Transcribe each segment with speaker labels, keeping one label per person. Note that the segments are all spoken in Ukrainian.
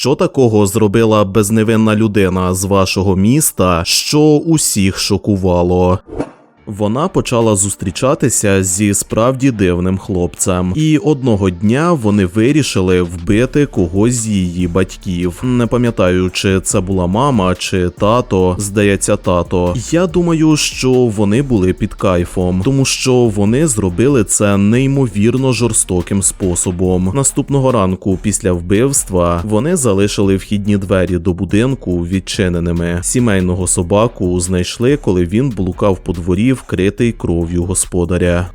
Speaker 1: що такого зробила безневинна людина з вашого міста, що усіх шокувало? Вона почала зустрічатися зі справді дивним хлопцем, і одного дня вони вирішили вбити когось з її батьків. Не пам'ятаю, чи це була мама чи тато. Здається, тато. Я думаю, що вони були під кайфом, тому що вони зробили це неймовірно жорстоким способом. Наступного ранку, після вбивства, вони залишили вхідні двері до будинку відчиненими. Сімейного собаку знайшли, коли він блукав по дворі, вкритий кров'ю господаря.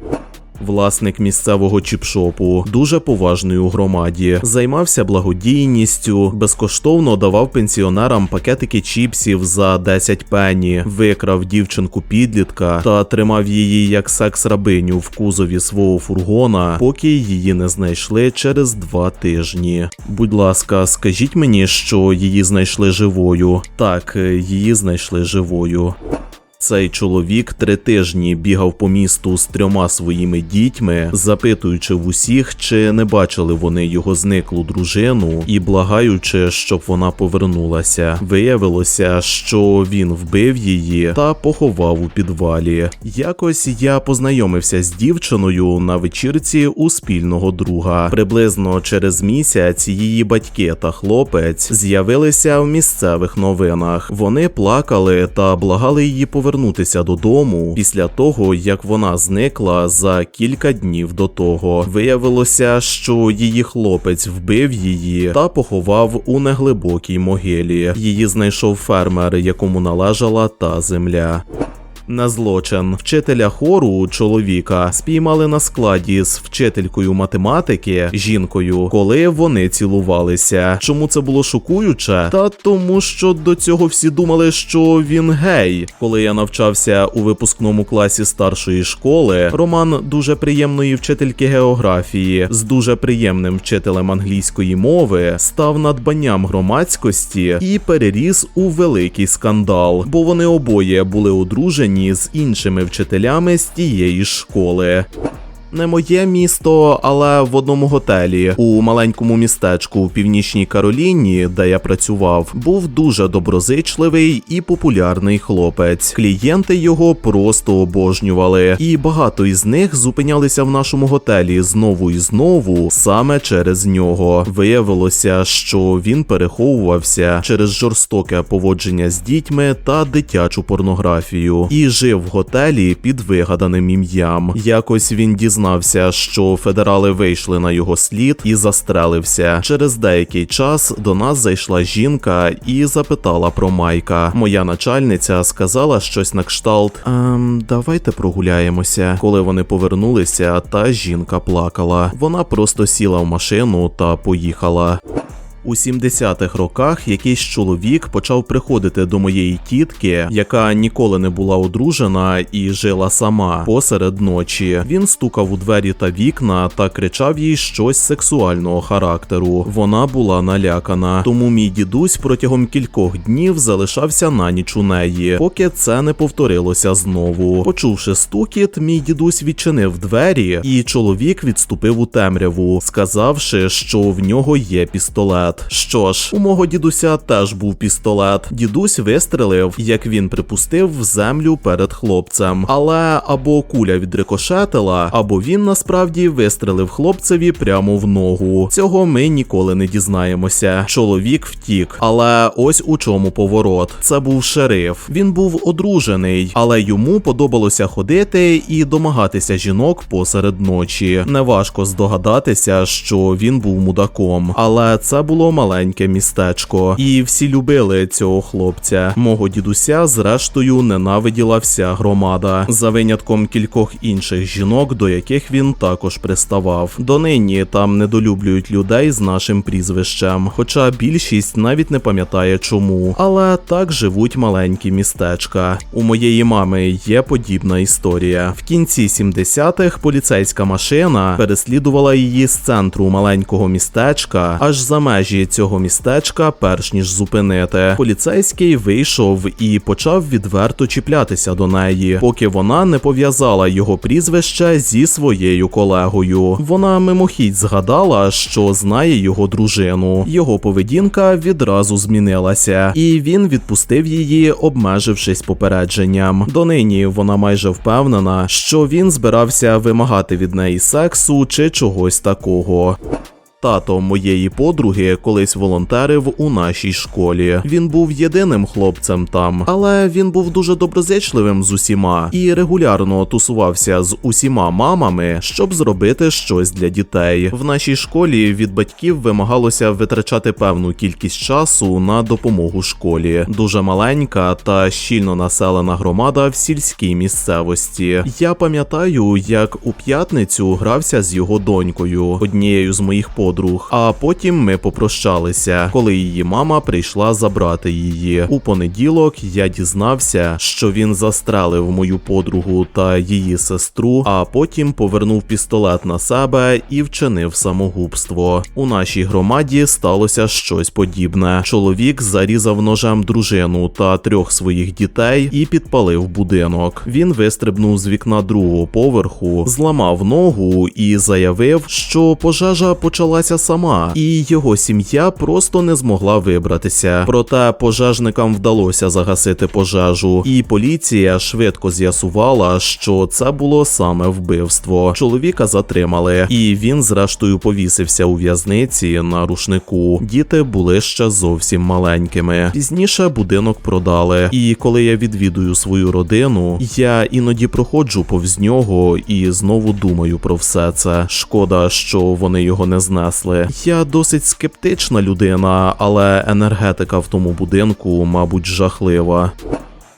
Speaker 1: Власник місцевого чіпшопу, дуже поважний у громаді, займався благодійністю, безкоштовно давав пенсіонерам пакетики чіпсів за 10 пені, викрав дівчинку підлітка та тримав її як секс-рабиню в кузові свого фургона, поки її не знайшли через два тижні. Будь ласка, скажіть мені, що її знайшли живою. Так, її знайшли живою. Цей чоловік три тижні бігав по місту з трьома своїми дітьми, запитуючи в усіх, чи не бачили вони його зниклу дружину, і благаючи, щоб вона повернулася. Виявилося, що він вбив її та поховав у підвалі. Якось я познайомився з дівчиною на вечірці у спільного друга. Приблизно через місяць її батьки та хлопець з'явилися в місцевих новинах. Вони плакали та благали її повернутися додому після того, як вона зникла за кілька днів до того. Виявилося, що її хлопець вбив її та поховав у неглибокій могилі. Її знайшов фермер, якому належала та земля. На злочин вчителя хору чоловіка спіймали на складі з вчителькою математики жінкою, коли вони цілувалися. Чому це було шокуюче? Та тому, що до цього всі думали, що він гей. Коли я навчався у випускному класі старшої школи, Роман дуже приємної вчительки географії з дуже приємним вчителем англійської мови став надбанням громадськості і переріс у великий скандал, бо вони обоє були одружені з іншими вчителями з тієї школи. Не моє місто, але в одному готелі у маленькому містечку в північній Кароліні, де я працював, був дуже доброзичливий і популярний хлопець. Клієнти його просто обожнювали, і багато із них зупинялися в нашому готелі знову і знову саме через нього. Виявилося, що він переховувався через жорстоке поводження з дітьми та дитячу порнографію і жив в готелі під вигаданим ім'ям. Якось він дізнався, що федерали вийшли на його слід і застрелився. Через деякий час до нас зайшла жінка і запитала про Майка. Моя начальниця сказала щось на кшталт: ем, давайте прогуляємося. Коли вони повернулися, та жінка плакала. Вона просто сіла в машину та поїхала. У 70-х роках якийсь чоловік почав приходити до моєї тітки, яка ніколи не була одружена і жила сама посеред ночі. Він стукав у двері та вікна та кричав їй щось сексуального характеру. Вона була налякана, тому мій дідусь протягом кількох днів залишався на ніч у неї, поки це не повторилося знову. Почувши стукіт, мій дідусь відчинив двері, і чоловік відступив у темряву, сказавши, що в нього є пістолет. Що ж, у мого дідуся теж був пістолет. Дідусь вистрелив, як він припустив, в землю перед хлопцем. Але або куля відрикошетила, або він насправді вистрелив хлопцеві прямо в ногу. Цього ми ніколи не дізнаємося. Чоловік втік, але ось у чому поворот. Це був шериф. Він був одружений, але йому подобалося ходити і домагатися жінок посеред ночі. Неважко здогадатися, що він був мудаком, але це було маленьке містечко, і всі любили цього хлопця. Мого дідуся, зрештою, ненавиділа вся громада, за винятком кількох інших жінок, до яких він також приставав. Донині там недолюблюють людей з нашим прізвищем, хоча більшість навіть не пам'ятає чому. Але так живуть маленькі містечка. У моєї мами є подібна історія. В кінці 70-х поліцейська машина переслідувала її з центру маленького містечка аж за межі межі цього містечка, перш ніж зупинити. Поліцейський вийшов і почав відверто чіплятися до неї, поки вона не пов'язала його прізвище зі своєю колегою. Вона мимохідь згадала, що знає його дружину. Його поведінка відразу змінилася, і він відпустив її, обмежившись попередженням. Донині вона майже впевнена, що він збирався вимагати від неї сексу чи чогось такого. Тато моєї подруги колись волонтерив у нашій школі. Він був єдиним хлопцем там, але він був дуже доброзичливим з усіма і регулярно тусувався з усіма мамами, щоб зробити щось для дітей. В нашій школі від батьків вимагалося витрачати певну кількість часу на допомогу школі. Дуже маленька та щільно населена громада в сільській місцевості. Я пам'ятаю, як у п'ятницю грався з його донькою, однією з моїх подруг. А потім ми попрощалися, коли її мама прийшла забрати її. У понеділок я дізнався, що він застрелив мою подругу та її сестру, а потім повернув пістолет на себе і вчинив самогубство. У нашій громаді сталося щось подібне. Чоловік зарізав ножем дружину та трьох своїх дітей і підпалив будинок. Він вистрибнув з вікна другого поверху, зламав ногу і заявив, що пожежа почалася сама, і його сім'я просто не змогла вибратися. Проте пожежникам вдалося загасити пожежу, і поліція швидко з'ясувала, що це було саме вбивство. Чоловіка затримали, і він, зрештою, повісився у в'язниці на рушнику. Діти були ще зовсім маленькими. Пізніше будинок продали. І коли я відвідую свою родину, я іноді проходжу повз нього і знову думаю про все це. Шкода, що вони його не знесли. Я досить скептична людина, але енергетика в тому будинку, мабуть, жахлива.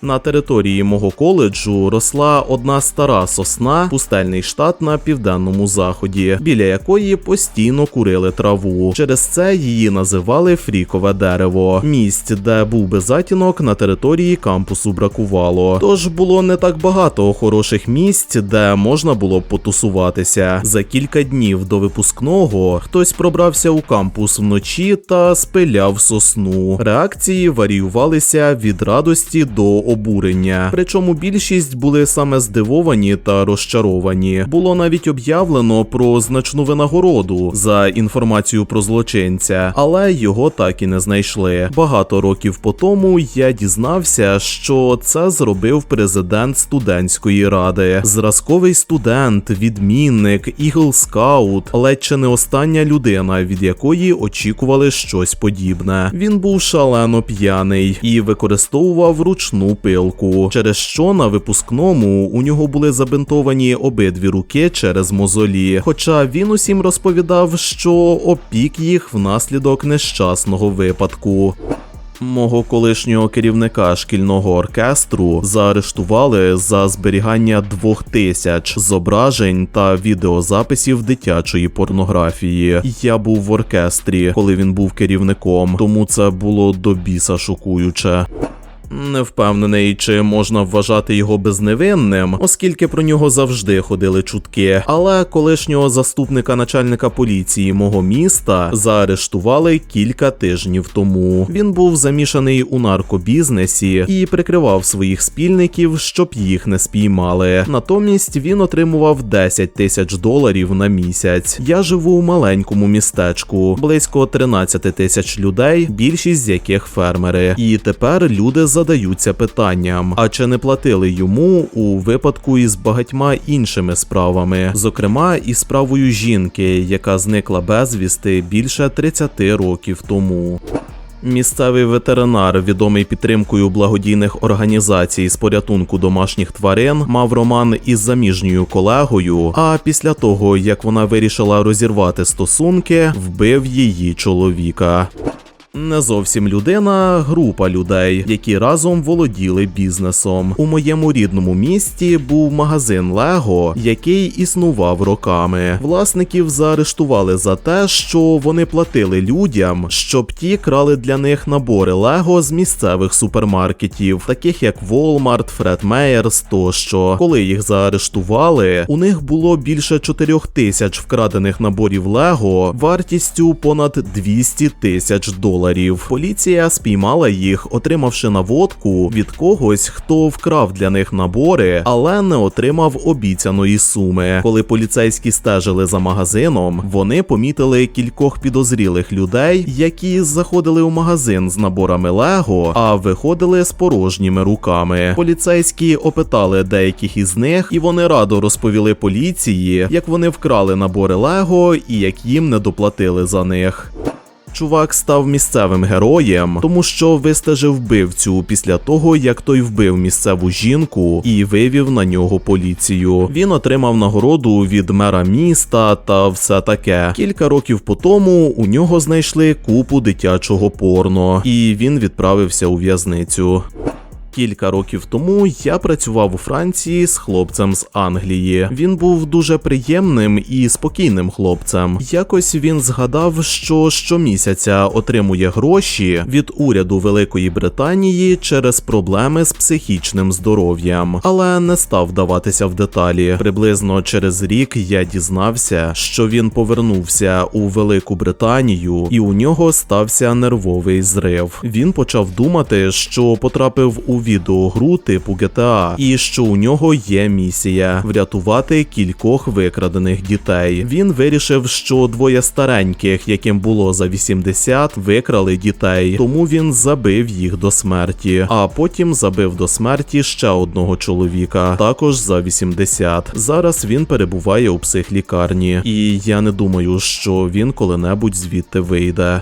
Speaker 1: На території мого коледжу росла одна стара сосна, пустельний штат на південному заході, біля якої постійно курили траву. Через це її називали фрікове дерево. Місць, де був би затінок, на території кампусу бракувало. Тож було не так багато хороших місць, де можна було б потусуватися. За кілька днів до випускного хтось пробрався у кампус вночі та спиляв сосну. Реакції варіювалися від радості до обурення. Причому більшість були саме здивовані та розчаровані. Було навіть об'явлено про значну винагороду за інформацію про злочинця, але його так і не знайшли. Багато років по тому я дізнався, що це зробив президент студентської ради. Зразковий студент, відмінник, ігл скаут, ледь чи не остання людина, від якої очікували щось подібне. Він був шалено п'яний і використовував ручну пилку, через що на випускному у нього були забинтовані обидві руки через мозолі. Хоча він усім розповідав, що опік їх внаслідок нещасного випадку. Мого колишнього керівника шкільного оркестру заарештували за зберігання двох тисяч зображень та відеозаписів дитячої порнографії. Я був в оркестрі, коли він був керівником, тому це було до біса шокуюче. Не впевнений, чи можна вважати його безневинним, оскільки про нього завжди ходили чутки. Але колишнього заступника начальника поліції мого міста заарештували кілька тижнів тому. Він був замішаний у наркобізнесі і прикривав своїх спільників, щоб їх не спіймали. Натомість він отримував 10 тисяч доларів на місяць. Я живу у маленькому містечку, близько 13 тисяч людей, більшість з яких фермери. І тепер люди задаються питанням: а чи не платили йому у випадку із багатьма іншими справами, зокрема і справою жінки, яка зникла безвісти більше 30 років тому. Місцевий ветеринар, відомий підтримкою благодійних організацій з порятунку домашніх тварин, мав роман із заміжньою колегою. А після того, як вона вирішила розірвати стосунки, вбив її чоловіка. Не зовсім людина, група людей, які разом володіли бізнесом. У моєму рідному місті був магазин Лего, який існував роками. Власників заарештували за те, що вони платили людям, щоб ті крали для них набори Лего з місцевих супермаркетів, таких як Walmart, Fred Meyers тощо. Коли їх заарештували, у них було більше 4 тисяч вкрадених наборів Лего вартістю понад 200 тисяч доларів. Поліція спіймала їх, отримавши наводку від когось, хто вкрав для них набори, але не отримав обіцяної суми. Коли поліцейські стежили за магазином, вони помітили кількох підозрілих людей, які заходили у магазин з наборами Лего, а виходили з порожніми руками. Поліцейські опитали деяких із них, і вони радо розповіли поліції, як вони вкрали набори Лего і як їм не доплатили за них. Чувак став місцевим героєм, тому що вистежив вбивцю після того, як той вбив місцеву жінку і вивів на нього поліцію. Він отримав нагороду від мера міста та все таке. Кілька років по тому у нього знайшли купу дитячого порно, і він відправився у в'язницю. Кілька років тому я працював у Франції з хлопцем з Англії. Він був дуже приємним і спокійним хлопцем. Якось він згадав, що щомісяця отримує гроші від уряду Великої Британії через проблеми з психічним здоров'ям, але не став даватися в деталі. Приблизно через рік я дізнався, що він повернувся у Велику Британію, і у нього стався нервовий зрив. Він почав думати, що потрапив у відеогру типу GTA, і що у нього є місія врятувати кількох викрадених дітей. Він вирішив, що двоє стареньких, яким було за 80, викрали дітей, тому він забив їх до смерті, а потім забив до смерті ще одного чоловіка, також за 80. Зараз він перебуває у психлікарні, і я не думаю, що він коли-небудь звідти вийде.